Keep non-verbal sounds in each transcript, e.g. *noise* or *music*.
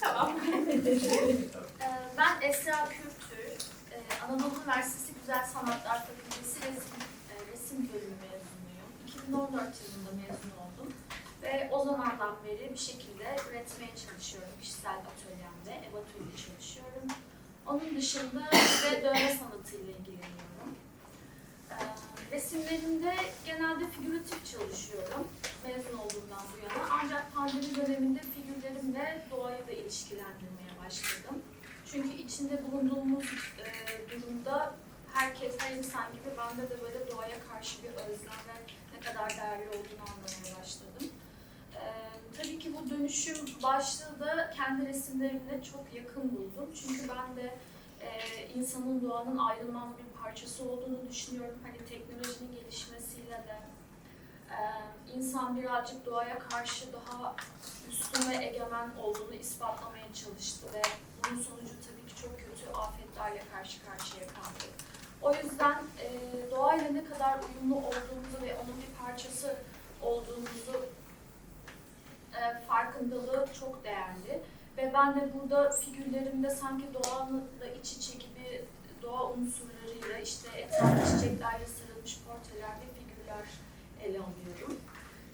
Tamam. *laughs* Ee, Ben Esra Kürtür. Anadolu Üniversitesi Güzel Sanatlar Fakültesi Resim, e, Resim Bölümü mezunuyum. 2014 yılında mezun oldum. Ve o zamandan beri bir şekilde üretmeye çalışıyorum. Kişisel atölyemde, ev atölye çalışıyorum. Onun dışında ve dövme sanatıyla ilgileniyorum. Ee, Resimlerimde genelde figüratif çalışıyorum mezun olduğumdan bu yana. Ancak pandemi döneminde figürlerimle doğayı da ilişkilendirmeye başladım. Çünkü içinde bulunduğumuz e, durumda herkes, her insan gibi bende de böyle doğaya karşı bir özlem ve ne kadar değerli olduğunu anlamaya başladım. E, tabii ki bu dönüşüm başlığı da kendi resimlerimle çok yakın buldum. Çünkü ben de e, insanın doğanın ayrılmaz bir parçası olduğunu düşünüyorum. Hani teknolojinin gelişmesiyle de insan birazcık doğaya karşı daha üstün ve egemen olduğunu ispatlamaya çalıştı ve bunun sonucu tabii ki çok kötü afetlerle karşı karşıya kaldık. O yüzden e, doğayla ne kadar uyumlu olduğumuzu ve onun bir parçası olduğumuzu farkındalığı çok değerli. Ve ben de burada figürlerimde sanki doğanla iç içe gibi doğa unsurlarıyla işte etrafta çiçeklerle sarılmış portreler ve figürler ele alıyorum.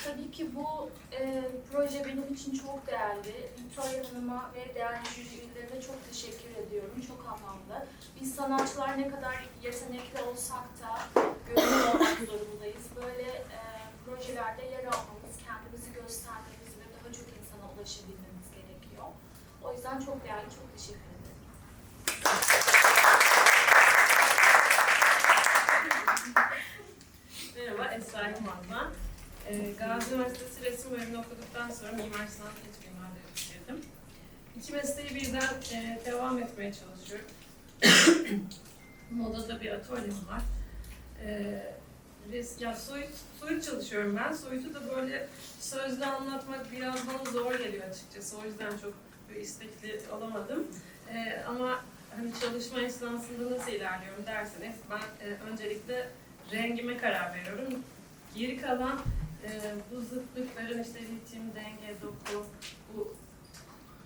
Tabii ki bu e, proje benim için çok değerli. Victoria Hanım'a ve değerli jüri çok teşekkür ediyorum. Çok anlamlı. Biz sanatçılar ne kadar yetenekli olsak da gönüllü olmak zorundayız. Böyle e, projelerde yer almamız, kendimizi göstermemiz ve daha çok insana ulaşabilmemiz gerekiyor. O yüzden çok değerli, çok teşekkür ederim. Merhaba, Esra Yılmaz Gazi Üniversitesi Resim Bölümünü okuduktan sonra Mimar Sinan İç Mimarlığı bitirdim. İki mesleği birden e, devam etmeye çalışıyorum. *coughs* Modada bir atölyem var. Ee, res, ya soyut, soyut çalışıyorum ben. Soyutu da böyle sözle anlatmak biraz bana zor geliyor açıkçası. O yüzden çok istekli olamadım. Ee, ama hani çalışma esnasında nasıl ilerliyorum derseniz ben e, öncelikle rengime karar veriyorum. Geri kalan e, bu zıtlıkların işte ritim, denge, doku, bu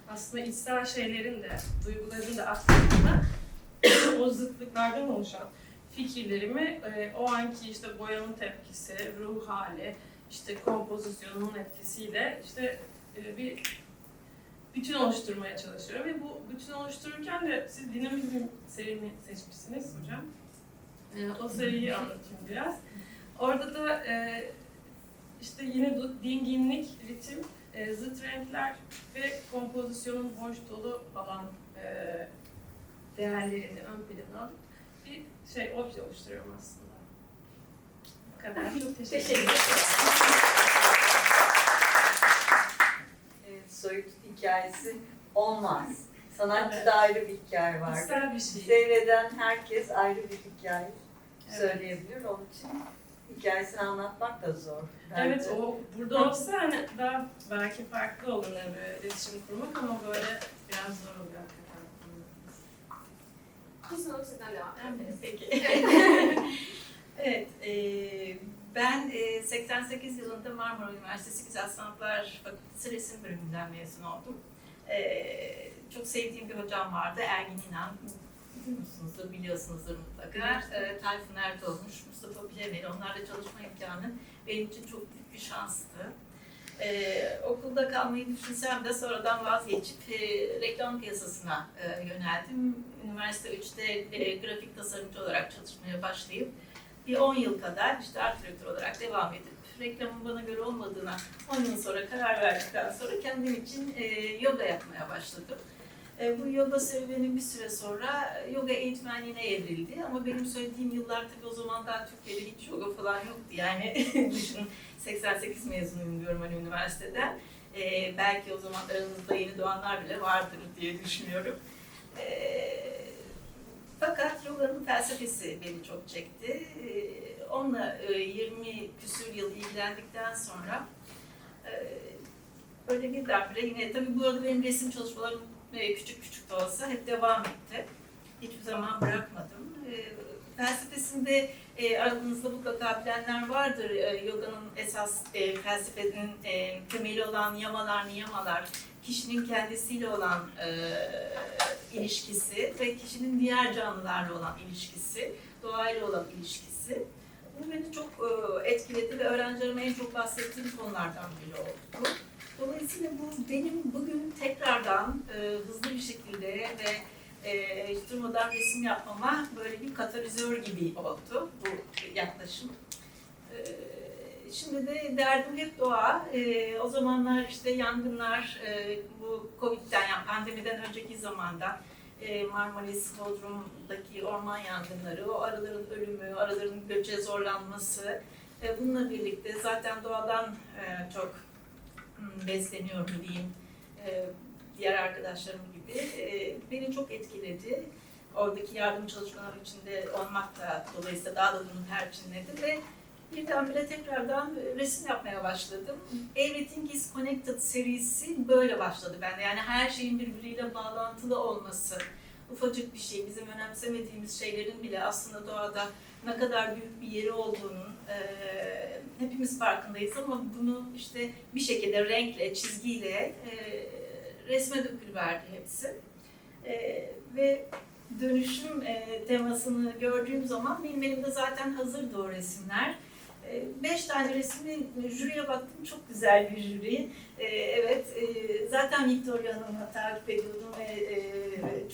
aslında içsel şeylerin de, duyguların da aslında *coughs* o zıtlıklardan oluşan fikirlerimi e, o anki işte boyanın tepkisi, ruh hali, işte kompozisyonun etkisiyle işte e, bir bütün oluşturmaya çalışıyorum ve bu bütün oluştururken de siz dinamizm serini seçmişsiniz hocam. E, o seriyi anlatayım biraz. Orada da e, işte yine dinginlik, ritim, e, zıt renkler ve kompozisyonun boş dolu alan e, değerlerini ön plana alıp bir şey obje oluşturuyorum aslında. Bu kadar. Çok teşekkür Teşekkür ederim. Evet, soyut hikayesi olmaz. Sanatçıda Evet. ayrı bir hikaye var. Güzel bir şey. Seyreden herkes ayrı bir hikaye Evet. söyleyebilir. Onun için hikayesini anlatmak da zor. bence. Evet o burada olsa hani daha belki farklı olur böyle iletişim kurmak ama böyle biraz zor oluyor hakikaten. O sizden devam Evet, peki. *laughs* Evet, e, ben e, 88 yılında Marmara Üniversitesi Güzel Sanatlar Fakültesi Resim Bölümünden mezun oldum. E, çok sevdiğim bir hocam vardı, Ergin İnan. Biliyorsunuzdur, biliyorsunuzdur mutlaka. E, Tayfun Erdoğmuş, Mustafa Bilemeli, onlarla çalışma imkanı benim için çok büyük bir şanstı. E, okulda kalmayı düşünsem de sonradan vazgeçip e, reklam piyasasına e, yöneldim. Üniversite 3'te e, grafik tasarımcı olarak çalışmaya başlayıp bir 10 yıl kadar işte art direktör olarak devam edip reklamın bana göre olmadığına 10 yıl sonra karar verdikten sonra kendim için e, yoga yapmaya başladım. E, bu yoga serüvenim bir süre sonra yoga eğitmenliğine evrildi. Ama benim söylediğim yıllar tabii o zaman daha Türkiye'de hiç yoga falan yoktu. Yani *laughs* düşünün 88 mezunuyum diyorum hani üniversiteden. E, belki o zaman aranızda yeni doğanlar bile vardır diye düşünüyorum. E, fakat yoganın felsefesi beni çok çekti. Ee, onunla e, 20 küsür yıl ilgilendikten sonra e, böyle birdenbire yine tabii bu arada benim resim çalışmalarım e, küçük küçük de olsa hep devam etti. Hiçbir zaman bırakmadım. E, felsefesinde e, aranızda mutlaka bilenler vardır. E, yoganın esas e, felsefenin e, temeli olan yamalar, niyamalar, kişinin kendisiyle olan e, ilişkisi ve kişinin diğer canlılarla olan ilişkisi, doğayla olan ilişkisi. Bu beni çok e, etkiledi ve öğrencilerime en çok bahsettiğim konulardan biri oldu. Dolayısıyla bu benim bugün tekrardan e, hızlı bir şekilde ve e, durmadan resim yapmama böyle bir katalizör gibi oldu bu yaklaşım. E, şimdi de derdim hep doğa. E, o zamanlar işte yangınlar, e, bu Covid'den yani pandemiden önceki zamanda e, Marmaris, Bodrum'daki orman yangınları, o arıların ölümü, arıların göçe zorlanması, e, bununla birlikte zaten doğadan e, çok hmm, besleniyorum diyeyim. E, diğer arkadaşlarım gibi e, beni çok etkiledi. Oradaki yardım çalışmaları içinde olmak da dolayısıyla daha da bunu perçinledi ve birdenbire tekrardan resim yapmaya başladım. Everything is Connected serisi böyle başladı bende. Yani her şeyin birbiriyle bağlantılı olması, ufacık bir şey, bizim önemsemediğimiz şeylerin bile aslında doğada ne kadar büyük bir yeri olduğunun hepimiz farkındayız ama bunu işte bir şekilde renkle, çizgiyle e, resme dökülüverdi hepsi. E, ve dönüşüm e, temasını gördüğüm zaman benim elimde zaten hazırdı o resimler. E, beş tane resmi jüriye baktım. Çok güzel bir jüri. E, evet, e, zaten Victoria Hanım'ı takip ediyordum ve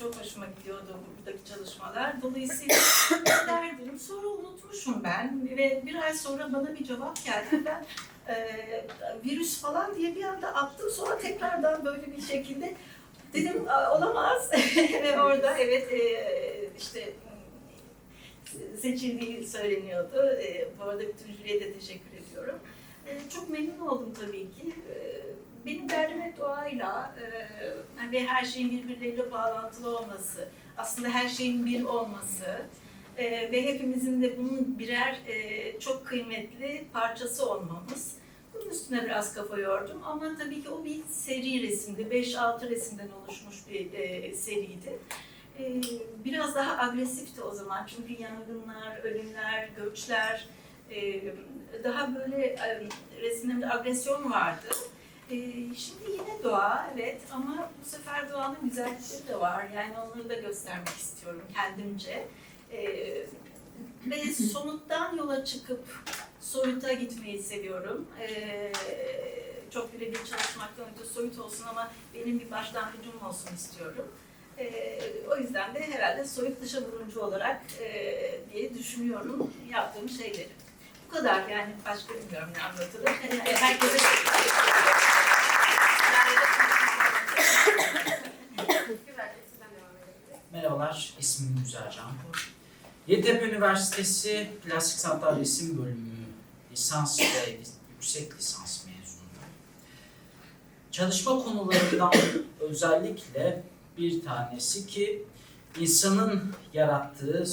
çok hoşuma gidiyordu buradaki çalışmalar. Dolayısıyla *coughs* derdim. Sonra unutmuşum ben ve bir ay sonra bana bir cevap geldi. Ben virüs falan diye bir anda attım. Sonra tekrardan böyle bir şekilde dedim "Aa, olamaz. *laughs* ve orada evet işte seçildiği söyleniyordu. E, bu arada bütün jüriye de teşekkür ediyorum. E, çok memnun oldum tabii ki. E, benim derdim doğayla e, ve her şeyin birbirleriyle bağlantılı olması, aslında her şeyin bir olması e, ve hepimizin de bunun birer e, çok kıymetli parçası olmamız. Bunun üstüne biraz kafa yordum ama tabii ki o bir seri resimdi. 5-6 resimden oluşmuş bir e, seriydi. E, biraz daha agresifti o zaman çünkü yangınlar, ölümler, göçler, e, daha böyle e, agresyon vardı. E, şimdi yine doğa evet ama bu sefer doğanın güzellikleri de var. Yani onları da göstermek istiyorum kendimce. E, ve somuttan yola çıkıp soyuta gitmeyi seviyorum. E, çok birebir çalışmaktan öte soyut olsun ama benim bir başlangıcım olsun istiyorum. E, o yüzden de herhalde soyut dışa vurumcu olarak e, diye düşünüyorum yaptığım şeyleri. Bu kadar yani başka bilmiyorum ne anlatılır. Herkese Merhabalar, ismim Güzelcan. Yeditepe Üniversitesi Plastik Sanatlar Resim Bölümü lisans ve yüksek lisans mezunuyum. Çalışma konularından özellikle bir tanesi ki insanın yarattığı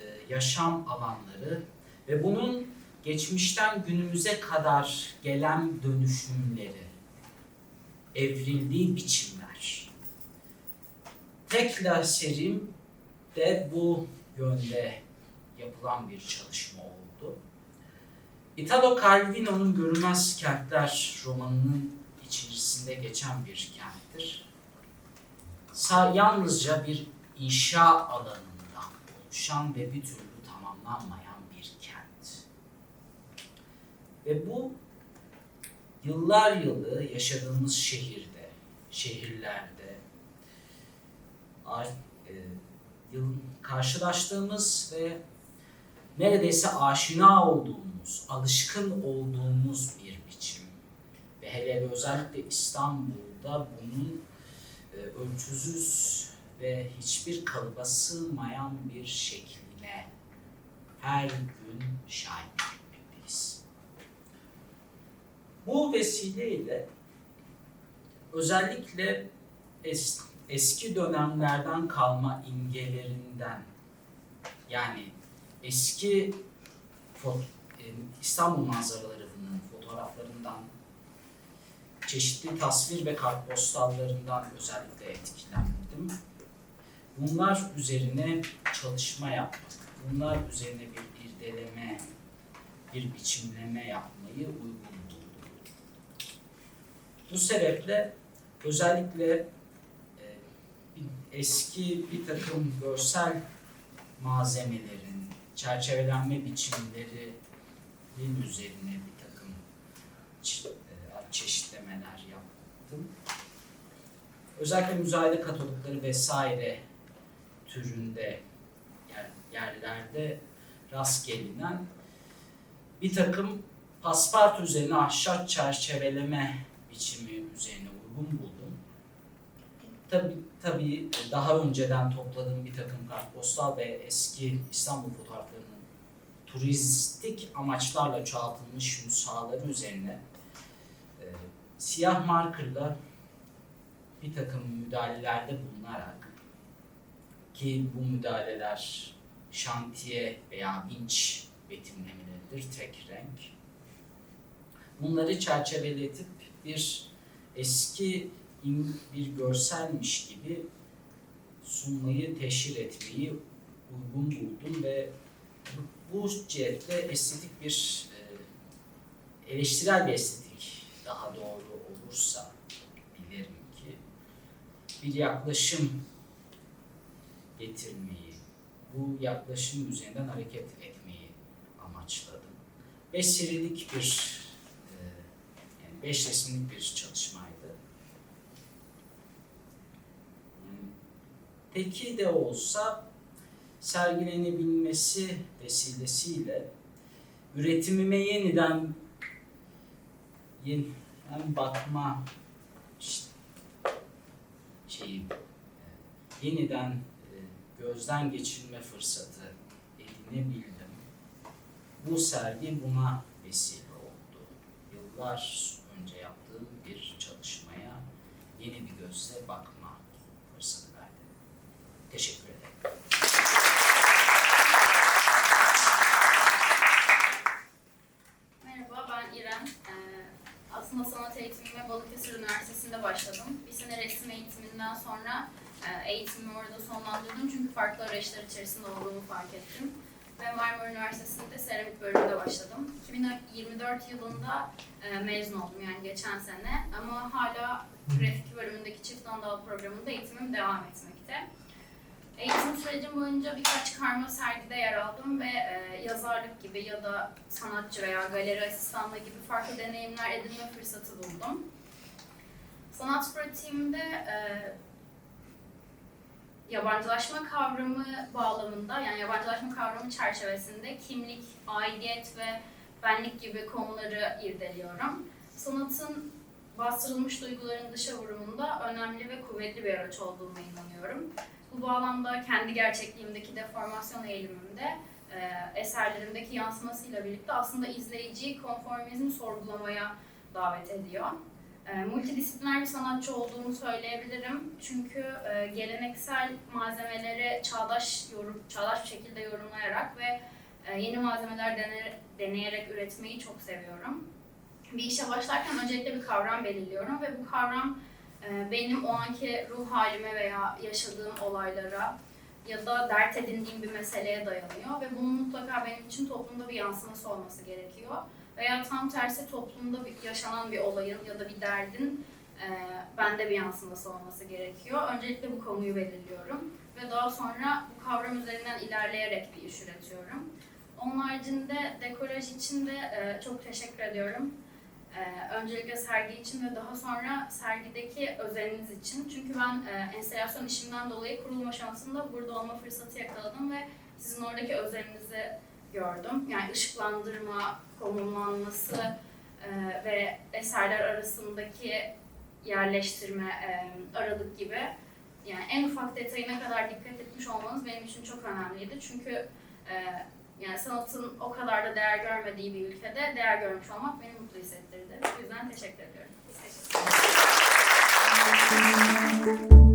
e, yaşam alanları ve bunun geçmişten günümüze kadar gelen dönüşümleri, evrildiği biçimler. Tekla serim de bu yönde yapılan bir çalışma oldu. Italo Calvino'nun Görünmez Kentler romanının içerisinde geçen bir kenttir. Yalnızca bir inşa alanından oluşan ve bir türlü tamamlanmayan bir kent. Ve bu yıllar yılı yaşadığımız şehirde, şehirlerde e, yıl- karşılaştığımız ve neredeyse aşina olduğumuz, alışkın olduğumuz bir biçim. Ve hele özellikle İstanbul'da bunun ölçüsüz ve hiçbir kalıba sığmayan bir şekline her gün şahit etmekteyiz. Bu vesileyle özellikle es- eski dönemlerden kalma imgelerinden Yani eski e, İstanbul manzaralarının fotoğraflarından çeşitli tasvir ve kartpostallarından özellikle etkilendim. Bunlar üzerine çalışma yapmak, bunlar üzerine bir irdeleme, bir biçimleme yapmayı uygun buldum. Bu sebeple özellikle e, eski bir takım görsel malzemelerin, çerçevelenme biçimlerinin üzerine bir takım çe- çeşitlemeler yaptım. Özellikle müzayede katalogları vesaire türünde yer- yerlerde rast gelinen bir takım paspart üzerine ahşap çerçeveleme biçimi üzerine uygun buldum. Tabii, tabii daha önceden topladığım bir takım kartpostal ve eski İstanbul fotoğraflarının turistik amaçlarla çoğaltılmış nüshaları üzerine siyah markerla bir takım müdahalelerde bulunarak ki bu müdahaleler şantiye veya vinç betimlemeleridir tek renk. Bunları çerçeveletip bir eski bir görselmiş gibi sunmayı, teşhir etmeyi uygun buldum ve bu, bu cihette estetik bir e, eleştirel bir estetik daha doğru olursa dilerim ki bir yaklaşım getirmeyi, bu yaklaşım üzerinden hareket etmeyi amaçladım. Beş serilik bir, e, yani beş resimlik bir çalışmaydı. Teki de olsa sergilenebilmesi vesilesiyle üretimime yeniden yeniden bakma işte şeyi e, yeniden e, gözden geçirme fırsatı edinebildim. Bu sergi buna vesile oldu. Yıllar önce yaptığım bir çalışmaya yeni bir gözle bakma fırsatı verdi. Teşekkür ederim. Merhaba, ben İrem. Ee, aslında sanat Balıkesir Üniversitesi'nde başladım. Bir sene resim eğitiminden sonra e, eğitimimi orada sonlandırdım çünkü farklı arayışlar içerisinde olduğumu fark ettim. Ve Marmara Üniversitesi'nde seramik bölümünde başladım. 2024 yılında e, mezun oldum yani geçen sene ama hala grafik bölümündeki çift dal programında eğitimim devam etmekte. Eğitim sürecim boyunca birkaç karma sergide yer aldım ve e, yazarlık gibi ya da sanatçı veya galeri asistanlığı gibi farklı deneyimler edinme fırsatı buldum. Sanat pratiğimde e, yabancılaşma kavramı bağlamında yani yabancılaşma kavramı çerçevesinde kimlik, aidiyet ve benlik gibi konuları irdeliyorum. Sanatın bastırılmış duyguların dışa vurumunda önemli ve kuvvetli bir araç olduğuna inanıyorum. Bu bağlamda kendi gerçekliğimdeki deformasyon eğilimimde e, eserlerimdeki yansımasıyla birlikte aslında izleyiciyi konformizmi sorgulamaya davet ediyor. E, multidisipliner bir sanatçı olduğumu söyleyebilirim. Çünkü e, geleneksel malzemeleri çağdaş yorum, çağdaş şekilde yorumlayarak ve e, yeni malzemeler deneyerek üretmeyi çok seviyorum. Bir işe başlarken öncelikle bir kavram belirliyorum ve bu kavram e, benim o anki ruh halime veya yaşadığım olaylara ya da dert edindiğim bir meseleye dayanıyor ve bunun mutlaka benim için toplumda bir yansıması olması gerekiyor. Veya tam tersi toplumda yaşanan bir olayın ya da bir derdin e, bende bir yansıması olması gerekiyor. Öncelikle bu konuyu belirliyorum ve daha sonra bu kavram üzerinden ilerleyerek bir iş üretiyorum. Onun haricinde dekolaj için de e, çok teşekkür ediyorum. Ee, öncelikle sergi için ve daha sonra sergideki özeliniz için. Çünkü ben e, enstelasyon işimden dolayı kurulma şansında burada olma fırsatı yakaladım ve sizin oradaki özelinizi gördüm. Yani ışıklandırma, konumlanması e, ve eserler arasındaki yerleştirme, e, aralık gibi yani en ufak detayına kadar dikkat etmiş olmanız benim için çok önemliydi. Çünkü e, yani sanatın o kadar da değer görmediği bir ülkede değer görmüş olmak beni mutlu hissettirdi. O yüzden teşekkür ediyorum. Teşekkür ederim.